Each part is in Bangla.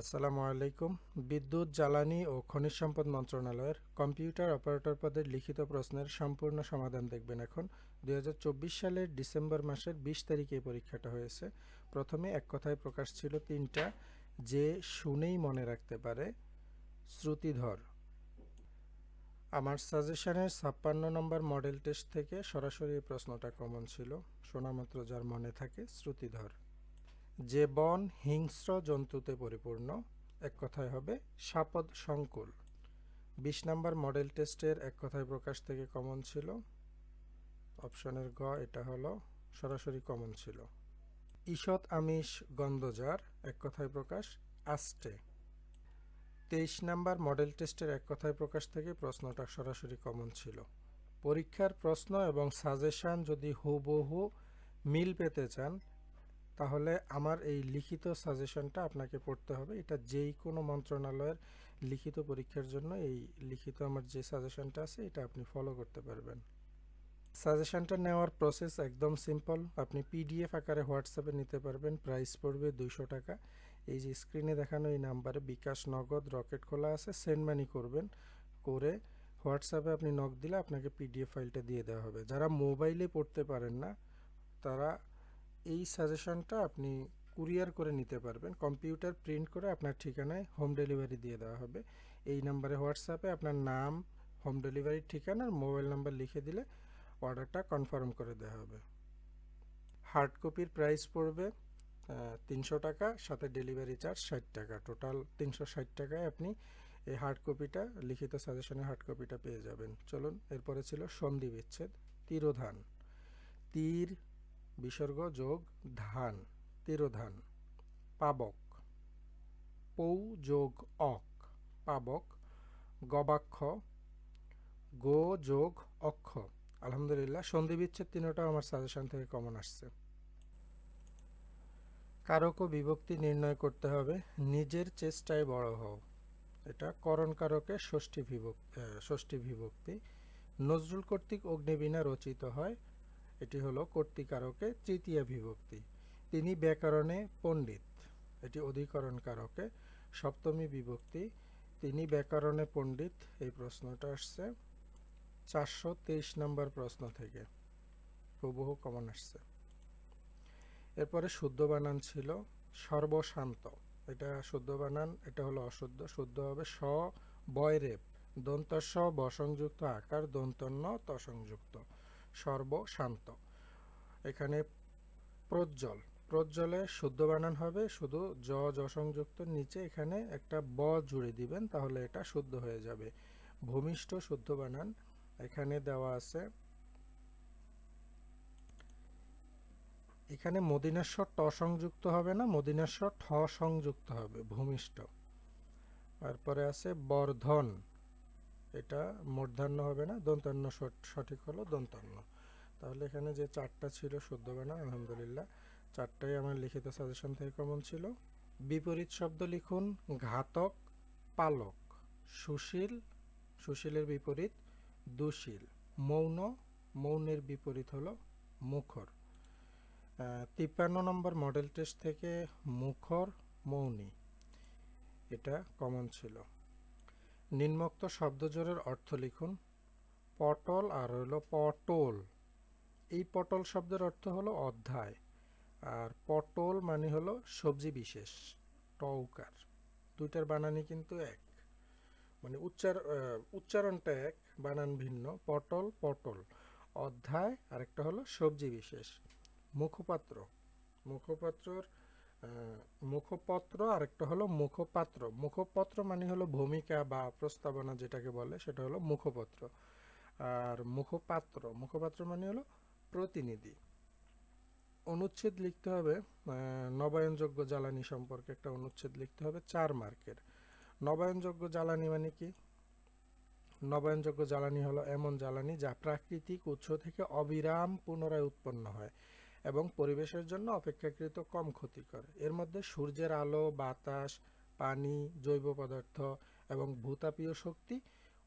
আসসালামু আলাইকুম। বিদ্যুৎ, জ্বালানি ও খনিজ সম্পদ মন্ত্রণালয়ের কম্পিউটার অপারেটর পদের লিখিত প্রশ্নের সম্পূর্ণ সমাধান দেখবেন এখন। দু হাজার চব্বিশ সালের ডিসেম্বর মাসের বিশ তারিখে এই পরীক্ষাটা হয়েছে। প্রথমে এক কথায় প্রকাশ ছিল তিনটা। যে শুনেই মনে রাখতে পারে, শ্রুতিধর। আমার সাজেশনের ছাপ্পান্ন নম্বর মডেল টেস্ট থেকে সরাসরি প্রশ্নটা কমন ছিল। শোনামাত্র যার মনে থাকে, শ্রুতিধর। যে বন হিংস্র জন্তুতে পরিপূর্ণ, এক কথায় হবে সাপদ সংকুল। বিশ নাম্বার মডেল টেস্টের এক কথায় প্রকাশ থেকে কমন ছিল। অপশনের গ, এটা হলো সরাসরি কমন ছিল। ঈষৎ আমিষ গন্ধজার, এক কথায় প্রকাশ আস্টে তেইশ নাম্বার মডেল টেস্টের এক কথায় প্রকাশ থেকে প্রশ্নটা সরাসরি কমন ছিল। পরীক্ষার প্রশ্ন এবং সাজেশন যদি হুবহু মিল পেতে চান তাহলে আমার এই লিখিত সাজেশনটা আপনাকে পড়তে হবে। এটা যেই কোনো মন্ত্রণালয়ের লিখিত পরীক্ষার জন্য এই লিখিত আমার যে সাজেশনটা আছে, এটা আপনি ফলো করতে পারবেন। সাজেশনটা নেওয়ার প্রসেস একদম সিম্পল আপনি পিডিএফ আকারে হোয়াটসঅ্যাপে নিতে পারবেন। প্রাইস পড়বে দুইশো টাকা। এই যে স্ক্রিনে দেখানো এই নাম্বারে বিকাশ নগদ, রকেট খোলা আছে সেন্ড মানি করবেন। করে হোয়াটসঅ্যাপে আপনি নক দিলে আপনাকে পিডিএফ ফাইলটা দিয়ে দেওয়া হবে। যারা মোবাইলে পড়তে পারেন না, তারা এই সাজেশনটা আপনি কুরিয়ার করে নিতে পারবেন। কম্পিউটার প্রিন্ট করে আপনার ঠিকানায় হোম ডেলিভারি দিয়ে দেওয়া হবে। এই নাম্বারে হোয়াটসঅ্যাপে আপনার নাম হোম ডেলিভারির ঠিকানা আর মোবাইল নাম্বার লিখে দিলে অর্ডারটা কনফার্ম করে দেওয়া হবে। হার্ড কপির প্রাইস পড়বে তিনশো টাকা, সাথে ডেলিভারি চার্জ ষাট টাকা। টোটাল তিনশো ষাট টাকায় আপনি এই হার্ড কপিটা লিখিত সাজেশনের হার্ড কপিটা পেয়ে যাবেন। চলুন, এরপরে ছিল সন্ধি বিচ্ছেদ, তিরোধান। তীর বিসর্গ যোগ ধান, তিরোধান। পাবক। পৌ যোগ অক। পাবক, গবাক্ষ। গো যোগ অক্ষ। আলহামদুলিল্লাহ সন্ধি বিচ্ছেদ তিনটাও আমার সাজেশন থেকে কমন আসছে। কারক বিভক্তি নির্ণয় করতে হবে, নিজের চেষ্টায় বড় হও। এটা করণ কারকে ষষ্ঠী বিভক্তি ষষ্ঠী বিভক্তি। নজরুল কর্তৃক অগ্নিবীণা রচিত হয় এটি হলো কর্তিকারকে তৃতীয় বিভক্তি। তিনি ব্যাকরণে পণ্ডিত, এটি অধিকরণ কারকে সপ্তমী বিভক্তি, তিনি ব্যাকরণে পণ্ডিত, এই প্রশ্নটা আসছে চারশো তেইশ নম্বর প্রশ্ন থেকে। হুবহু কমন আসছে। এরপরে শুদ্ধ বানান ছিল সর্বশান্ত। এটা শুদ্ধ বানান, এটা হলো অশুদ্ধ। শুদ্ধ হবে স বয় রেপ দন্ত স বসংযুক্ত আকার, দন্তন্য, তসংযুক্ত। সর্বশান্ত। এখানে প্রজ্জ্বল। প্রজ্জ্বলে শুদ্ধ বানান হবে, শুধু জ যসংযুক্ত নিচে এখানে একটা ব জুড়ে দিবেন, তাহলে এটা শুদ্ধ হয়ে যাবে। ভূমিষ্ঠ শুদ্ধ বানান এখানে দেওয়া আছে। এখানে মদিনাস্বর ট সংযুক্ত হবে না মদিনাস্বর ঠ সংযুক্ত হবে, ভূমিষ্ঠ। তারপরে আছে বর্ধন। এটা মূর্ধান্য হবে না, দন্তান্ন সঠিক হলো দন্তান্ন। তাহলে এখানে যে চারটা ছিল শুদ্ধ বানান আলহামদুলিল্লাহ। চারটাই আমার লিখিত সাজেশন থেকে কমন ছিল। বিপরীত শব্দ লিখুন ঘাতক, পালক, সুশীল, সুশীলের বিপরীত, দুশীল। মৌন, মৌনের বিপরীত হলো মুখর। তিপ্পান্ন নম্বর মডেল টেস্ট থেকে মুখর, মৌনী। এটা কমন ছিল। নিম্নোক্ত শব্দজোড়ের অর্থ লিখুন, পটল আর হলো পটল। এই পটল শব্দের অর্থ হলো অধ্যায়, আর পটল মানে হলো সবজি বিশেষ, টৌকার। দুইটার বানানই কিন্তু এক। মানে উচ্চার উচ্চারণটা এক, বানান ভিন্ন, পটল পটল। অধ্যায়, আরেকটা হলো সবজি বিশেষ, মুখপাত্র। মুখপাত্রর মুখপত্র, আরেকটা হলো মুখপাত্র। মুখপত্র মানে হলো ভূমিকা বা প্রস্তাবনা যেটাকে বলে, সেটা হলো মুখপত্র। আর মুখপাত্র মুখপাত্র মানে হলো প্রতিনিধি। অনুচ্ছেদ লিখতে হবে নবায়নযোগ্য জ্বালানি সম্পর্কে একটা অনুচ্ছেদ লিখতে হবে, চার মার্কের। নবায়নযোগ্য জ্বালানি মানে কি? নবায়নযোগ্য জ্বালানি হলো এমন জ্বালানি যা প্রাকৃতিক উৎস থেকে অবিরাম পুনরায় উৎপন্ন হয়। এবং পরিবেশের জন্য অপেক্ষাকৃত কম ক্ষতি করে এর মধ্যে সূর্যের আলো, বাতাস, পানি, জৈব পদার্থ এবং ভূতাপীয় শক্তি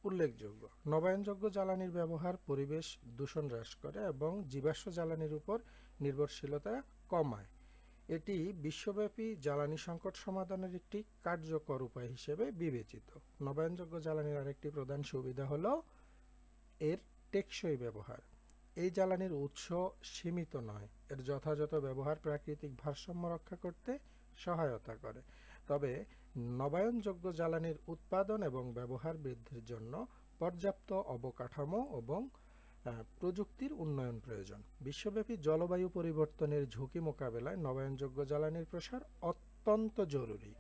উল্লেখযোগ্য। নবায়নযোগ্য জ্বালানির ব্যবহার পরিবেশ দূষণ হ্রাস করে এবং জীবাশ্ম জ্বালানির উপর নির্ভরশীলতা কমায়। এটি বিশ্বব্যাপী জ্বালানি সংকট সমাধানের একটি কার্যকর উপায় হিসেবে বিবেচিত। নবায়নযোগ্য জ্বালানির আরেকটি প্রধান সুবিধা হলো এর টেকসই ব্যবহার। এই জ্বালানির উৎস সীমিত নয়। এর যথাযথ ব্যবহার প্রাকৃতিক ভারসাম্য রক্ষা করতে সহায়তা করে। তবে নবায়নযোগ্য জ্বালানির উৎপাদন এবং ব্যবহার বৃদ্ধির জন্য পর্যাপ্ত অবকাঠামো এবং প্রযুক্তির উন্নয়ন প্রয়োজন। বিশ্বব্যাপী জলবায়ু পরিবর্তনের ঝুঁকি মোকাবেলায় নবায়নযোগ্য জ্বালানির প্রসার অত্যন্ত জরুরি।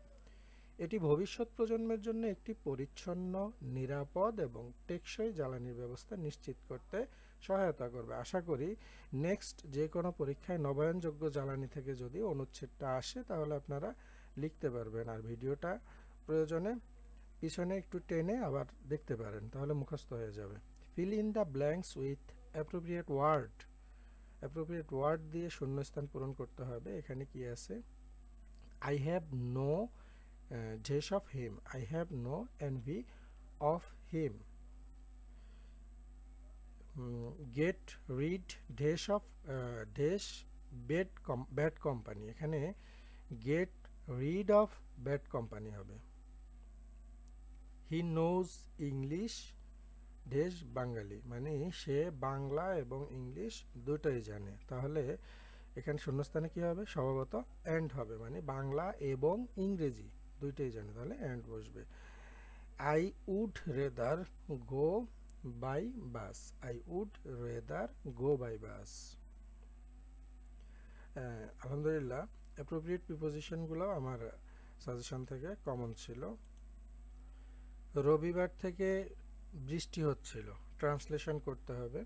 এটি ভবিষ্যৎ প্রজন্মের জন্য একটি পরিচ্ছন্ন, নিরাপদ এবং টেকসই জ্বালানির ব্যবস্থা নিশ্চিত করতে সহায়তা করবে। আশা করি নেক্সট যে কোনো পরীক্ষায় নবায়নযোগ্য জ্বালানি থেকে যদি অনুচ্ছেদটা আসে, তাহলে আপনারা লিখতে পারবেন। আর ভিডিওটা প্রয়োজনে পিছনে একটু টেনে আবার দেখতে পারেন, তাহলে মুখস্থ হয়ে যাবে। Fill in the blanks with appropriate word appropriate word দিয়ে শূন্যস্থান পূরণ করতে হবে। এখানে কি আছে? I have no days of him I have no envy of him get rid days of days bed come bad company এখানে get rid of bad company হবে। হি নোজ ইংলিশ দেশ বাঙালি মানে সে বাংলা এবং ইংলিশ দুটোই জানে। তাহলে এখানে শূন্যস্থানে কি হবে? স্বভাবত অ্যান্ড হবে। মানে বাংলা এবং ইংরেজি দুইটাই জানে। তাহলে অ্যান্ড বসবে। I would rather go by bus, I would rather go by bus. আলহামদুলিল্লাহ অ্যাপ্রোপ্রিয়েট প্রিপোজিশনগুলো আমার সাজেশন থেকে কমন ছিল। রবিবার থেকে বৃষ্টি হচ্ছিল ট্রান্সলেশন করতে হবে।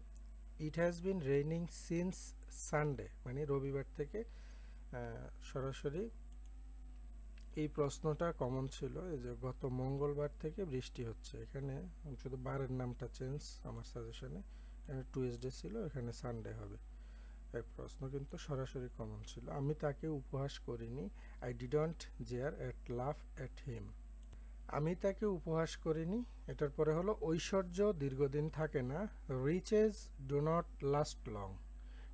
It has been raining since Sunday মানে রবিবার থেকে সরাসরি এই প্রশ্নটা কমন ছিল, এই যে গত মঙ্গলবার থেকে বৃষ্টি হচ্ছে। এখানে শুধু বারের নামটা চেঞ্জ আমার সাজেশনে এখানে টুয়েসডে ছিল, এখানে সানডে হবে। এক প্রশ্ন কিন্তু সরাসরি কমন ছিল। আমি তাকে উপহাস করিনি। I didn't jeer at laugh at him আমি তাকে উপহাস করিনি। এটার পরে হলো, ঐশ্বর্য দীর্ঘদিন থাকে না। Riches do not last long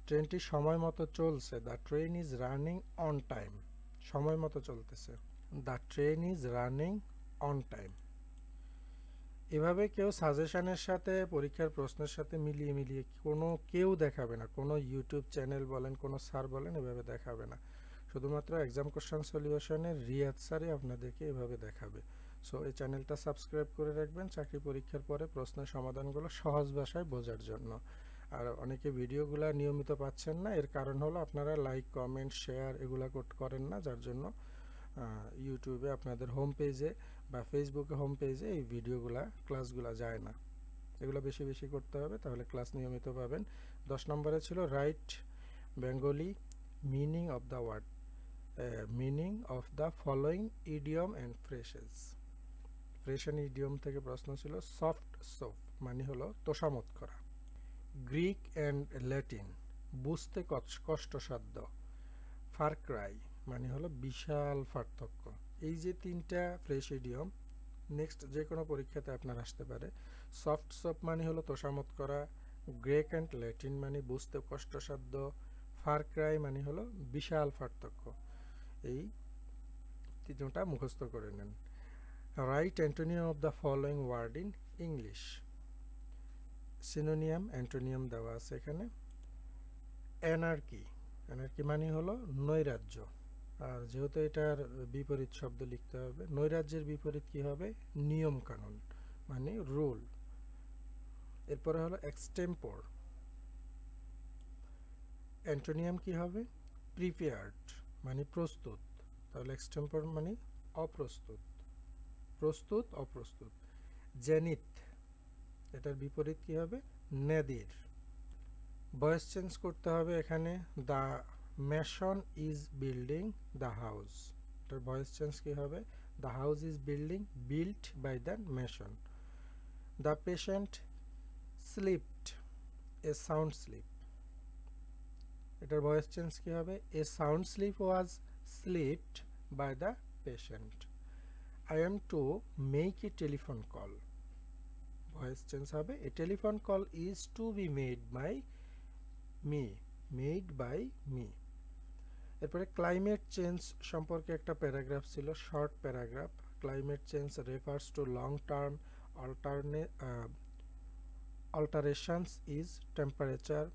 ট্রেনটি সময় মতো চলছে। The train is running on time সময় মতো চলতেছে। The train is running on time এভাবে কেউ সাজেশানের সাথে, পরীক্ষার প্রশ্নের সাথে মিলিয়ে মিলিয়ে কোনো কেউ দেখাবে না। কোনো ইউটিউব চ্যানেল বলেন, কোনো স্যার বলেন, এভাবে দেখাবে না। শুধুমাত্র এক্সাম কোশ্চেন সলিউশনের রিয়াদ স্যারই আপনাদেরকে এভাবে দেখাবে। সো এই চ্যানেলটা সাবস্ক্রাইব করে রাখবেন চাকরি পরীক্ষার পরে প্রশ্নের সমাধানগুলো সহজ ভাষায় বোঝার জন্য। আর অনেকে ভিডিওগুলো নিয়মিত পাচ্ছেন না, এর কারণ হলো আপনারা লাইক কমেন্ট শেয়ার এগুলা করেন না, যার জন্য ইউটিউবে আপনাদের হোম পেজে বা ফেসবুকে হোম পেজে এই ভিডিওগুলা ক্লাসগুলা যায় না। এগুলো বেশি বেশি করতে হবে, তাহলে ক্লাস নিয়মিত পাবেন। দশ নম্বরে ছিল right Bengali meaning of the word meaning of the following idiom and phrases phrase and idiom থেকে প্রশ্ন ছিল সফট সোপ মানে হলো তোষামত করা। গ্রিক অ্যান্ড ল্যাটিন বুঝতে কষ্টসাধ্য। ফারক্রাই মানে হলো বিশাল পার্থক্য। এই যে তিনটা ফ্রেশ ইডিয়ম নেক্সট যে কোনো পরীক্ষাতে আপনার আসতে পারে। সফট সপ মানে হলো তোষামত করা গ্রেক অ্যান্ড ল্যাটিন মানে বুঝতে কষ্টসাধ্য ফার ক্রাই মানে হলো বিশাল পার্থক্য। এই তিনটা মুখস্থ করে নেন। Right antonym of the following word in English synonym antonym দেওয়া আছে এখানে। অ্যানার্কি অ্যানার্কি মানে হলো নৈরাজ্য। আর যেহেতু এটার বিপরীত শব্দ লিখতে হবে, নৈরাজ্যের বিপরীত কি হবে? নিয়ম কানুন মানে রুল। এরপরে হলো এক্সটেম্পোর। অ্যান্টোনিয়াম কি হবে? প্রিপেয়ার্ড মানে প্রস্তুত। তাহলে এক্সটেম্পোর মানে অপ্রস্তুত। প্রস্তুত, অপ্রস্তুত। জেনিত এটার বিপরীত কি হবে? নেদির। ভয়েস চেঞ্জ করতে হবে এখানে the mason is building the house. এটার ভয়েস চেঞ্জ কী হবে? The house is building built by the mason the patient slipped, a sound sleep. এটার ভয়েস চেঞ্জ কী হবে? A sound sleep was slipped by the patient. I am to make a telephone call. Voice change হবে। A telephone call is to be made by me. Made by me. এরপরে ক্লাইমেট চেঞ্জ সম্পর্কে একটা প্যারাগ্রাফ ছিল short paragraph climate change refers to long term অল্টারনে alterations is temperature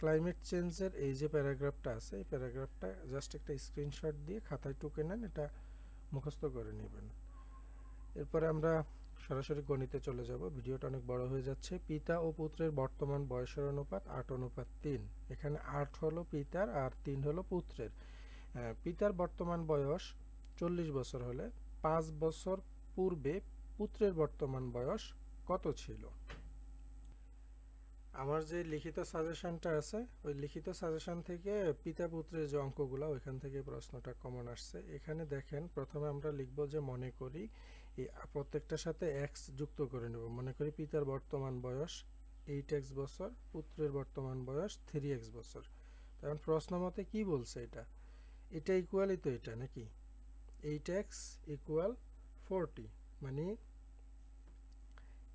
climate চেঞ্জের এই যে প্যারাগ্রাফটা আছে, এই প্যারাগ্রাফটা জাস্ট একটা স্ক্রিনশট দিয়ে খাতায় টুকে নেন, এটা মুখস্থ করে নেবেন। এরপরে আমরা সরাসরি গণিতে চলে যাব। ভিডিওটা অনেক বড় হয়ে যাচ্ছে। পিতা ও পুত্রের বর্তমান বয়সের অনুপাত আট, অনুপাত তিন। এখানে আট হলো পিতার আর তিন হলো পুত্রের। পিতার বর্তমান বয়স চল্লিশ বছর হলে পাঁচ বছর পূর্বে পুত্রের বর্তমান বয়স কত ছিল? আমার যে লিখিত সাজেশনটা আছে, ওই লিখিত সাজেশন থেকে পিতা পুত্রের যে অঙ্কগুলো, ওইখান থেকে প্রশ্নটা কমন আসছে। এখানে দেখেন, প্রথমে আমরা লিখব যে মনে করি এই প্রত্যেকটার সাথে এক্স যুক্ত করে নেব। মনে করি পিতার বর্তমান বয়স এইট এক্স বছর, পুত্রের বর্তমান বয়স থ্রি এক্স বছর। তখন প্রশ্ন মতে কি বলছে এটা? এটা ইকুয়ালই তো এটা নাকি? এইট এক্স ইকুয়াল ফোরটি মানে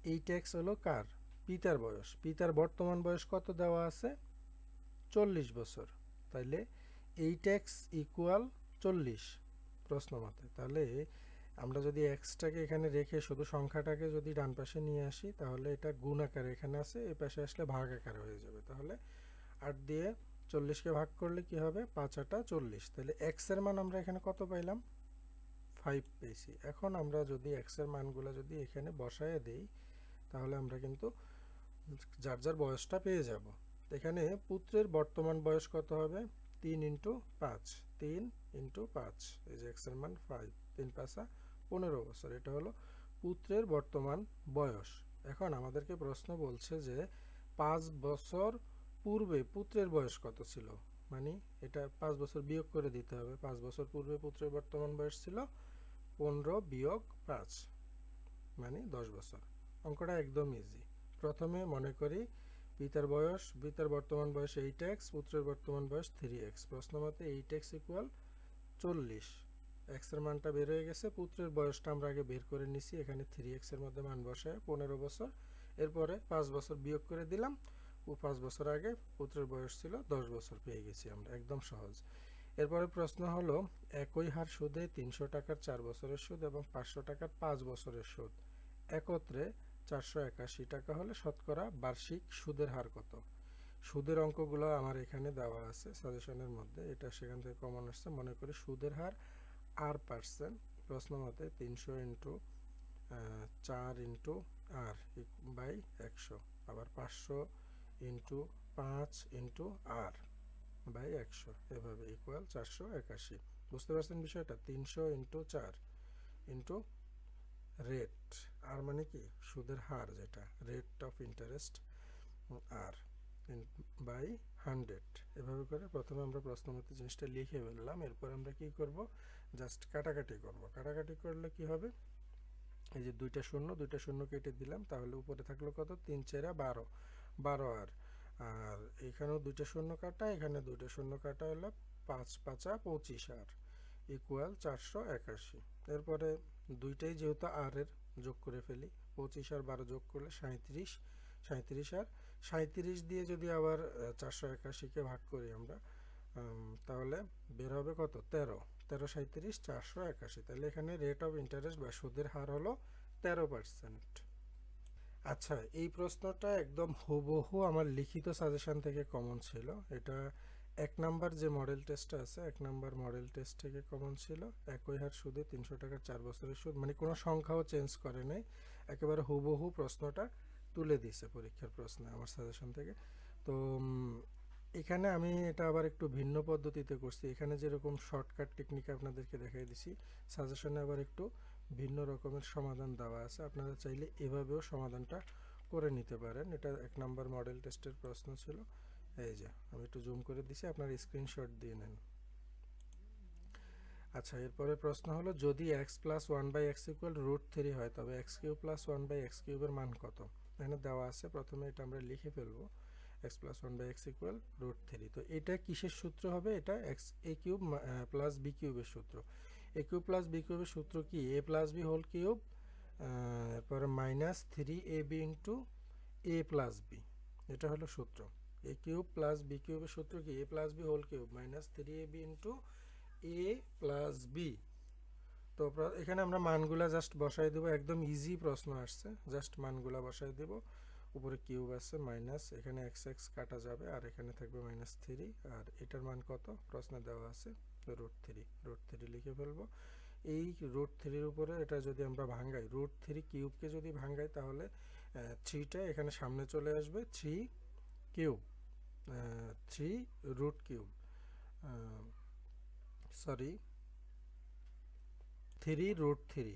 এইট এক্স হলো কার? পিতার বয়স। পিতার বর্তমান বয়স কত দেওয়া আছে? চল্লিশ বছর। তাইলে এইট এক্স ইকুয়াল চল্লিশ, প্রশ্ন মতে। তাহলে আমরা যদি এক্সটাকে এখানে রেখে শুধু সংখ্যাটাকে যদি ডান পাশে নিয়ে আসি, তাহলে এটা গুণ আকারে এখানে আছে এই পাশে আসলে ভাগ আকারে হয়ে যাবে। তাহলে আট দিয়ে চল্লিশকে ভাগ করলে কি হবে? পাঁচ আটা চল্লিশ। তাহলে এক্সের মান আমরা এখানে কত পাইলাম? ফাইভ পেয়েছি। এখন আমরা যদি এক্সের মানগুলো যদি এখানে বসায় দেই, তাহলে আমরা কিন্তু যার যার বয়সটা পেয়ে যাব। এখানে পুত্রের বর্তমান বয়স কত হবে? তিন ইন্টু পাঁচ। তিন ইন্টু পাঁচ। এই যে এক্সের মান ফাইভ তিন পাঁচা পনেরো বছর, এটা হলো পুত্রের বর্তমান বয়স। এখন আমাদেরকে প্রশ্ন বলছে যে পাঁচ বছর পূর্বে পুত্রের বয়স কত ছিল? মানে এটা পাঁচ বছর বিয়োগ করে দিতে হবে। পাঁচ বছর পূর্বে পুত্রের বর্তমান বয়স ছিল পনেরো বিয়োগ পাঁচ মানে দশ বছর। অঙ্কটা একদম ইজি প্রথমে মনে করি পিতার বয়স, পিতার বর্তমান বয়স এইট এক্স পুত্রের বর্তমান বয়স থ্রি এক্স প্রশ্ন মতে এইট এক্স ইকুয়াল চল্লিশ। এক্সের মানটা বের হয়ে গেছে, পুত্রের বয়সটা আমরা আগে বের করে নিছি, এখানে থ্রি এক্সের মধ্যে মান বসায় পনেরো বছর। এরপরে পাঁচ বছর বিয়োগ করে দিলাম, ও পাঁচ বছর আগে পুত্রের বয়স ছিল দশ বছর পেয়ে গেছি আমরা, একদম সহজ। এরপরে প্রশ্ন হলো, একই হার সুদে তিনশো টাকার চার বছরের সুদ এবং পাঁচশো টাকার পাঁচ বছরের সুদ। একত্রে চারশো একাশি টাকা হলে শতকরা বার্ষিক সুদের হার কত? সুদের অঙ্কগুলো আমার এখানে দেওয়া আছে সাজেশনের মধ্যে, এটা সেখান থেকে কমন আসছে, মনে করি সুদের হার আর পার্সেন্ট প্রশ্ন মতে তিনশো ইন্টু চার ইন্টু আর বাই একশো, আবার পাঁচশো ইন্টু পাঁচ ইন্টু আর বাই একশো, এভাবে ইকুয়াল চারশো একাশি। বুঝতে পারছেন বিষয়টা? তিনশো ইন্টু চার ইন্টু রেট আর মানে কি? সুদের হার যেটা rate of interest R by hundred. এভাবে করে প্রথমে আমরা প্রশ্নমতে জিনিসটা লিখে ফেললাম, এরপর আমরা কি করব? জাস্ট কাটাকাটি করব। কাটাকাটি করলে কি হবে? এই যে দুইটা শূন্য দুইটা শূন্য কেটে দিলাম, তাহলে উপরে থাকল কত? তিন চেরা বারো। বারো আর আর এখানেও দুইটা শূন্য কাটা, এখানে দুইটা শূন্য কাটা হলো পাঁচ পাঁচা পঁচিশ আর ইকুয়াল চারশো একাশি। এরপরে দুইটাই যেহেতু আর এর যোগ করে ফেলি, পঁচিশ আর বারো যোগ করলে সাঁত্রিশ সাঁত্রিশ আর সাঁত্রিশ দিয়ে যদি আবার চারশো একাশিকে ভাগ করি আমরা তাহলে বের হবে কত? তেরো। তেরো সাঁত্রিশ চারশো একাশি। তাহলে এখানে রেট অফ ইন্টারেস্ট বা সুদের হার হলো তেরো পার্সেন্ট আচ্ছা এই প্রশ্নটা একদম হুবহু আমার লিখিত সাজেশন থেকে কমন ছিল। এটা এক নাম্বার যে মডেল টেস্টটা আছে, এক নাম্বার মডেল টেস্ট থেকে কমন ছিল। একই হার সুদে তিনশো টাকার চার বছরের সুদ। মানে কোনো সংখ্যাও চেঞ্জ করে নাই। একেবারে হুবহু প্রশ্নটা তুলে দিয়েছে পরীক্ষার প্রশ্নে আমার সাজেশন থেকে। তো এখানে আমি এটা আবার একটু ভিন্ন পদ্ধতিতে করছি। এখানে যেরকম শর্টকাট টেকনিক আপনাদেরকে দেখাই দিছি সাজেশনে আবার একটু ভিন্ন রকমের সমাধান দেওয়া আছে। আপনারা চাইলে এভাবেও সমাধানটা করে নিতে পারেন। এটা এক নম্বর মডেল টেস্টের প্রশ্ন ছিল। এই যে, আমি একটু জুম করে দিছি, আপনার স্ক্রিনশট দিয়ে নেন। আচ্ছা এরপরে প্রশ্ন হলো, যদি x plus one by x equal root three হয়, তবে x cube plus one by x কিউবের মান কত? এখানে দেওয়া আছে, প্রথমে এটা আমরা লিখে ফেলব x plus one by x equal root three তো এটা কিসের সূত্র হবে? এটা x a cube plus b কিউবের সূত্র। এ কিউব প্লাস বি কিউবের সূত্র কি? A plus b whole cube এরপরে minus three a b into a plus b এটা হলো সূত্র। এ কিউব প্লাস বি কিউবের সূত্র কি? A plus b whole cube minus three a b into a plus b তো এখানে আমরা মানগুলা জাস্ট বসাই দেবো। একদম ইজি প্রশ্ন আসছে। জাস্ট মানগুলা বসাই দেব। উপরে কিউব আছে মাইনাস এখানে এক্স এক্স কাটা যাবে আর এখানে থাকবে মাইনাস থ্রি আর এটার মান কত? প্রশ্নে দেওয়া আছে রুট থ্রি রুট থ্রি লিখে ফেলব। এই রুট থ্রির উপরে এটা যদি আমরা ভাঙ্গাই রুট থ্রি কিউবকে যদি ভাঙ্গাই তাহলে থ্রিটা এখানে সামনে চলে আসবে। Three cube. Three root cube. Sorry three root three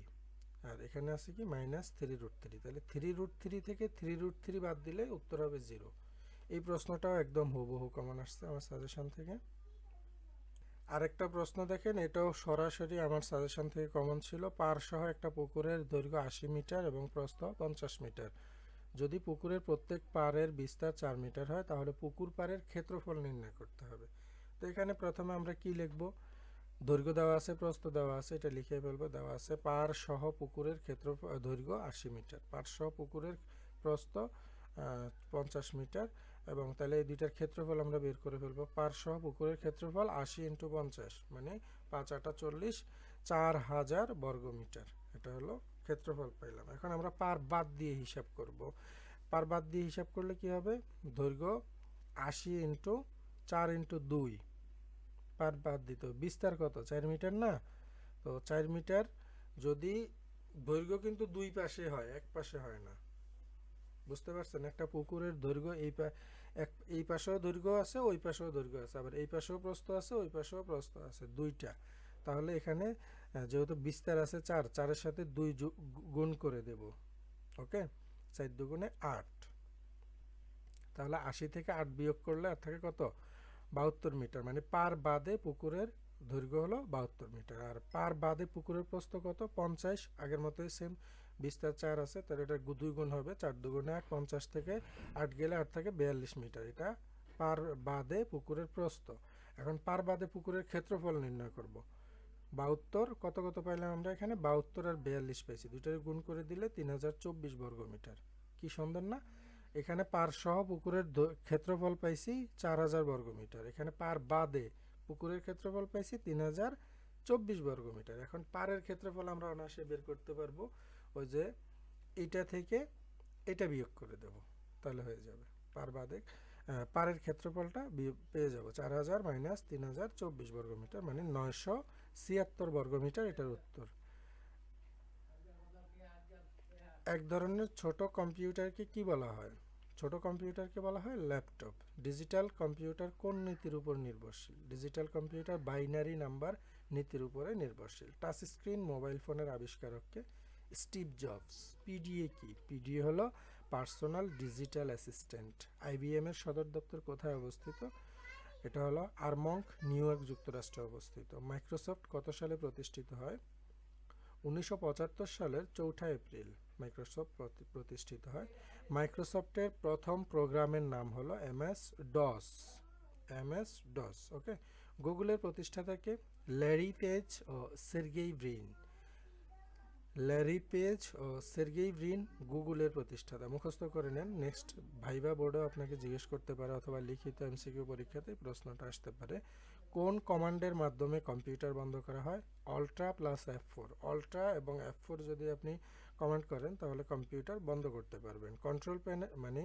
আর এখানে আছে কি? মাইনাস থ্রি রুট থ্রি তাহলে থ্রি রুট থ্রি থেকে থ্রি রুট থ্রি বাদ দিলে উত্তর হবে জিরো এই প্রশ্নটাও একদম হুবহু কমন আসছে আমার সাজেশন থেকে। আরেকটা প্রশ্ন দেখেন, এটাও সরাসরি আমার সাজেশন থেকে কমন ছিল। পার সহ একটা পুকুরের দৈর্ঘ্য আশি মিটার এবং প্রস্থ পঞ্চাশ মিটার। যদি পুকুরের প্রত্যেক পাড়ের বিস্তার চার মিটার হয়, তাহলে পুকুর পাড়ের ক্ষেত্রফল নির্ণয় করতে হবে। তো এখানে প্রথমে আমরা কি লিখব? দৈর্ঘ্য দেওয়া আছে, প্রস্থ দেওয়া আছে, এটা লিখে ফেলব, দেওয়া আছে, পার সহ পুকুরের ক্ষেত্র দৈর্ঘ্য আশি মিটার। পার সহ পুকুরের প্রস্থ পঞ্চাশ মিটার এবং তাহলে এই দুইটার ক্ষেত্রফল আমরা বের করে ফেলব। পার সহ পুকুরের ক্ষেত্রফল আশি ইন্টু পঞ্চাশ মানে পাঁচ আটা চল্লিশ, চার হাজার বর্গ মিটার। এটা হলো ক্ষেত্রফল পাইলাম। এখন আমরা পার বাদ দিয়ে হিসাব করব। পার বাদ দিয়ে হিসাব করলে কি হবে? দৈর্ঘ্য আশি ইন্টু চার ইন্টু দুই পার বাদ দিত বিস্তার কত? চার মিটার না? তো চার মিটার যদি দৈর্ঘ্য কিন্তু দুই পাশে হয়, এক পাশে হয় না। বুঝতে পারছেন? একটা পুকুরের দৈর্ঘ্য এই এক এই পাশেও দৈর্ঘ্য আছে, ওই পাশেও দৈর্ঘ্য আছে। আবার এই পাশেও প্রস্থ আছে, ওই পাশেও প্রস্থ আছে, দুইটা। তাহলে এখানে যেহেতু বিস্তার আছে চার, চারের সাথে দুই গুণ করে দেব। ওকে? চার দুগুণে আট। তাহলে আশি থেকে আট বিয়োগ করলে আর থাকে কত? বাহাত্তর মিটার মানে পার বাদে পুকুরের দৈর্ঘ্য হলো বাহাত্তর মিটার। আর পার বাদে পুকুরের প্রস্থ কত? পঞ্চাশ। আগের মতোই সেম বিস্তার চার আছে, তাহলে এটা দুই গুণ হবে, চার দুগুণে আট পঞ্চাশ থেকে আট গেলে আট থাকে বিয়াল্লিশ মিটার। এটা পার বাদে পুকুরের প্রস্থ। এখন পার বাদে পুকুরের ক্ষেত্রফল নির্ণয় করব। বাহাত্তর, কত কত পাইলাম আমরা এখানে? বাহাত্তর আর বিয়াল্লিশ পেয়েছি। দুইটারে গুণ করে দিলে তিন হাজার চব্বিশ বর্গ মিটার কি সুন্দর না? এখানে পার সহ পুকুরের ক্ষেত্রফল পাইছি চার হাজার বর্গ মিটার। এখানে পার বাদে পুকুরের ক্ষেত্রফল পাইছি তিন হাজার চব্বিশ বর্গ মিটার। এখন পারের ক্ষেত্রফল আমরা অনায়াসে বের করতে পারব। ওই যে এটা থেকে এটা বিয়োগ করে দেব, তাহলে হয়ে যাবে। পার বাদে পারের ক্ষেত্রফলটা পেয়ে যাব চার হাজার মাইনাস তিন হাজার চব্বিশ বর্গ মিটার মানে নয়শো ছিয়াত্তর বর্গ মিটার এটার উত্তর। এক ধরনের ছোট কম্পিউটারকে কি বলা হয়? ছোট কম্পিউটারকে বলা হয় ল্যাপটপ। ডিজিটাল কম্পিউটার কোন নীতির উপর নির্ভরশীল? ডিজিটাল কম্পিউটার বাইনারি নাম্বার নীতির উপরে নির্ভরশীল। টাচ স্ক্রিন, মোবাইল ফোনের আবিষ্কারককে স্টিভ জবস। পিডিএ কি? পিডিএ হলো পার্সোনাল ডিজিটাল অ্যাসিস্ট্যান্ট। আইবিএম এর সদর দপ্তর কোথায় অবস্থিত? এটা হলো আরমঙ্ক, নিউ ইয়র্ক যুক্তরাষ্ট্রে অবস্থিত। মাইক্রোসফট কত সালে প্রতিষ্ঠিত হয়? উনিশশো পঁচাত্তর সালের চৌঠা এপ্রিল। মাইক্রোসফট প্রতিষ্ঠিত হয়। মাইক্রোসফটের প্রথম প্রোগ্রামের নাম হলো MS DOS. MS DOS okay গুগলের প্রতিষ্ঠাতাকে ল্যারি পেজ ও সের্গেই ব্রিন ল্যারি পেজ ও সের্গেই ব্রিন গুগলের প্রতিষ্ঠাতা। মুখস্থ করে নেন। নেক্সট ভাইবা বোর্ডেও আপনাকে জিজ্ঞেস করতে পারে অথবা লিখিত এমসিকিউ পরীক্ষাতে প্রশ্নটা আসতে পারে। কোন কমান্ডের মাধ্যমে কম্পিউটার বন্ধ করা হয়? Alt plus F four alt এবং এফ ফোর যদি আপনি কমান্ড করেন, তাহলে কম্পিউটার বন্ধ করতে পারবেন। কন্ট্রোল প্যানে মানে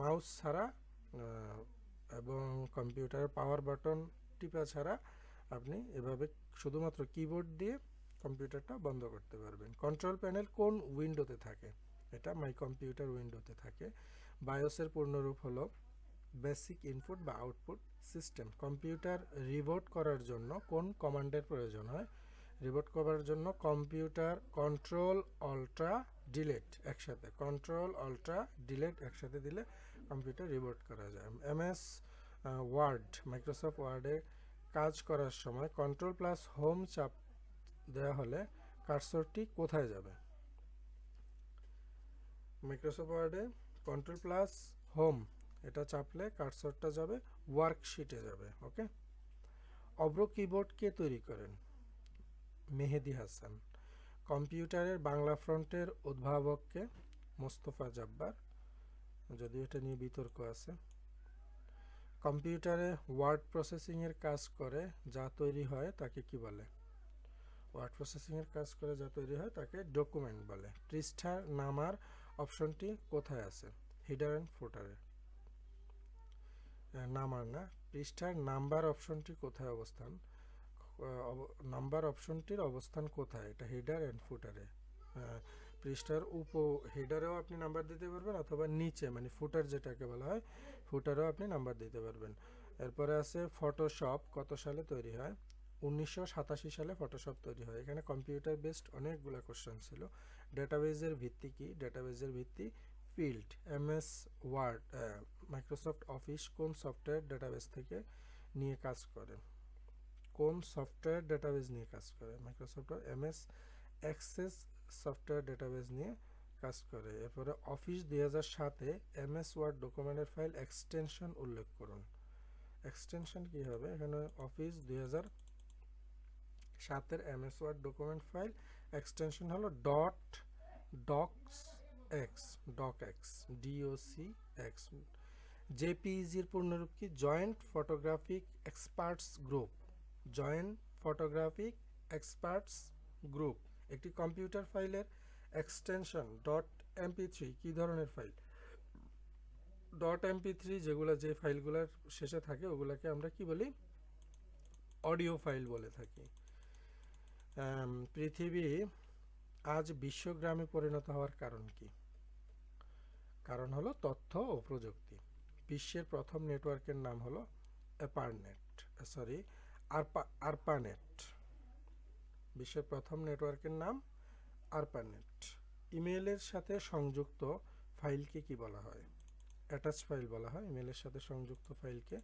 মাউস ছাড়া এবং কম্পিউটারের পাওয়ার বাটন টিপা ছাড়া আপনি এভাবে শুধুমাত্র কিবোর্ড দিয়ে কম্পিউটারটা বন্ধ করতে পারবেন। কন্ট্রোল প্যানেল কোন উইন্ডোতে থাকে? এটা মাই কম্পিউটার উইন্ডোতে থাকে। বায়োসের পূর্ণরূপ হলো বেসিক ইনপুট বা আউটপুট সিস্টেম। কম্পিউটার রিবোট করার জন্য কোন কমান্ডের প্রয়োজন হয়? রিবোট করার জন্য কম্পিউটার কন্ট্রোল অল্ট্রা ডিলেট একসাথে, কন্ট্রোল অল্ট্রা ডিলেট একসাথে দিলে কম্পিউটার রিবোট করা যায়। এমএস ওয়ার্ড, মাইক্রোসফট ওয়ার্ডে কাজ করার সময় কন্ট্রোল প্লাস হোম চাপ দেওয়া হলে কার্সরটি কোথায় যাবে? মাইক্রোসফট ওয়ার্ডে কন্ট্রোল প্লাস হোম, এটা চাপলে কার্সরটা যাবে, ওয়ার্কশিটে যাবে, ওকে? অব্র কিবোর্ড কে তৈরি করেন। মেহেদি হাসান। কম্পিউটারের বাংলা ফ্রন্টের উদ্ভাবককে মোস্তফা জব্বার। যদিও এটা নিয়ে বিতর্ক আছে। কম্পিউটারে ওয়ার্ড প্রসেসিংয়ের কাজ করে, যা তৈরি হয় তাকে কি বলে? ওয়ার্ড প্রসেসিংয়ের কাজ করে, যা তৈরি হয় তাকে ডকুমেন্ট বলে। পৃষ্ঠার নামার অপশনটি কোথায় আছে? হিডার অ্যান্ড ফুটারে। নামার না, পৃষ্ঠার নাম্বার অপশনটি কোথায় অবস্থান? নাম্বার অপশনটির অবস্থান কোথায়? এটা হেডার অ্যান্ড ফুটারে পৃষ্ঠার উপ হেডারেও আপনি নাম্বার দিতে পারবেন অথবা নিচে মানে ফুটার যেটাকে বলা হয় ফুটারেও আপনি নাম্বার দিতে পারবেন। এরপরে আছে ফটোশপ কত সালে তৈরি হয়? উনিশশো সাতাশি সালে ফটোশপ তৈরি হয়। এখানে কম্পিউটার বেসড অনেকগুলো কোশ্চেন ছিল। ডেটাবেজের ভিত্তি কি? ডেটাবেজের ভিত্তি field MS word Microsoft office কোন সফটওয়্যার ডেটাবেস থেকে নিয়ে কাজ করে? কোন সফটওয়্যার ডেটাবেস নিয়ে কাজ করে? Microsoft MS access software database নিয়ে কাজ করে। এরপরে অফিস দুই হাজার সাতে এম এস ওয়ার্ড ডকুমেন্টের ফাইল এক্সটেনশন উল্লেখ করুন। এক্সটেনশন কি হবে? এখানে অফিস দুই হাজার সাতের M S word document file extension হলো dot docx x doc x DOC x জেপিইজির পূর্ণরূপ কি? Joint photographic experts group joint photographic experts group একটি কম্পিউটার ফাইলের এক্সটেনশন ডট এমপি থ্রি কী ধরনের ফাইল ডট এমপি থ্রি যেগুলো যে ফাইলগুলোর শেষে থাকে, ওগুলোকে আমরা কি বলি? অডিও ফাইল বলে থাকি। পৃথিবী আজ বিশ্বগ্রামে পরিণত হওয়ার কারণ কি? কারণ হলো তথ্য ও প্রযুক্তি। বিশ্বের প্রথম নেটওয়ার্কের নাম হলো অ্যাপারনেট সরি আরপা, আরপানেট। বিশ্বের প্রথম নেটওয়ার্কের নাম আরপানেট। ইমেলের সাথে সংযুক্ত ফাইলকে কি বলা হয়? অ্যাটাচ ফাইল বলা হয়। ইমেলের সাথে সংযুক্ত ফাইলকে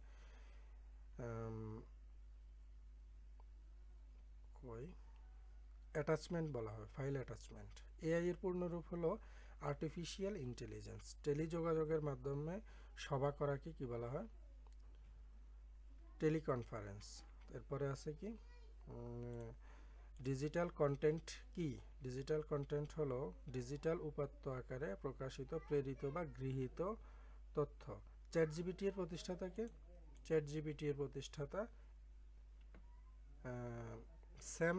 কই? অ্যাটাচমেন্ট বলা হয়, ফাইল অ্যাটাচমেন্ট। এআই এর পূর্ণরূপ হলো আর্টিফিশিয়াল ইন্টেলিজেন্স। টেলিযোগাযোগের মাধ্যমে সভা করাকে কি বলা হয়? টেলিকনফারেন্স। এরপরে আছে কি? ডিজিটাল কন্টেন্ট কি? ডিজিটাল কন্টেন্ট হলো ডিজিটাল উপাত্ত আকারে প্রকাশিত, প্রেরিত বা গৃহীত তথ্য। চ্যাট জিবিটি এর প্রতিষ্ঠাতা প্রতিষ্ঠাতাকে চ্যাট জিবিটি এর প্রতিষ্ঠাতা স্যাম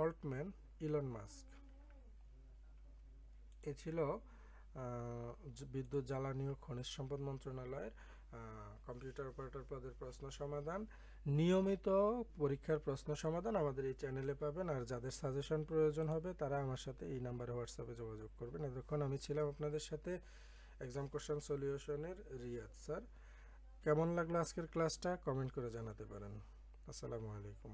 অল্টম্যান, ইলন মাস্ক। এ ছিল বিদ্যুৎ জ্বালানি ও খনিজ সম্পদ মন্ত্রণালয়ের কম্পিউটার অপারেটর পদের প্রশ্ন সমাধান। নিয়মিত পরীক্ষার প্রশ্ন সমাধান আমাদের এই চ্যানেলে পাবেন, আর যাদের সাজেশন প্রয়োজন হবে তারা আমার সাথে এই নাম্বারে হোয়াটসঅ্যাপে যোগাযোগ করবেন। এতক্ষণ আমি ছিলাম আপনাদের সাথে এক্সাম কোশ্চেন সলিউশনের রিয়াদ স্যার। কেমন লাগল আজকের ক্লাসটা কমেন্ট করে জানাতে পারেন। আসসালামু আলাইকুম।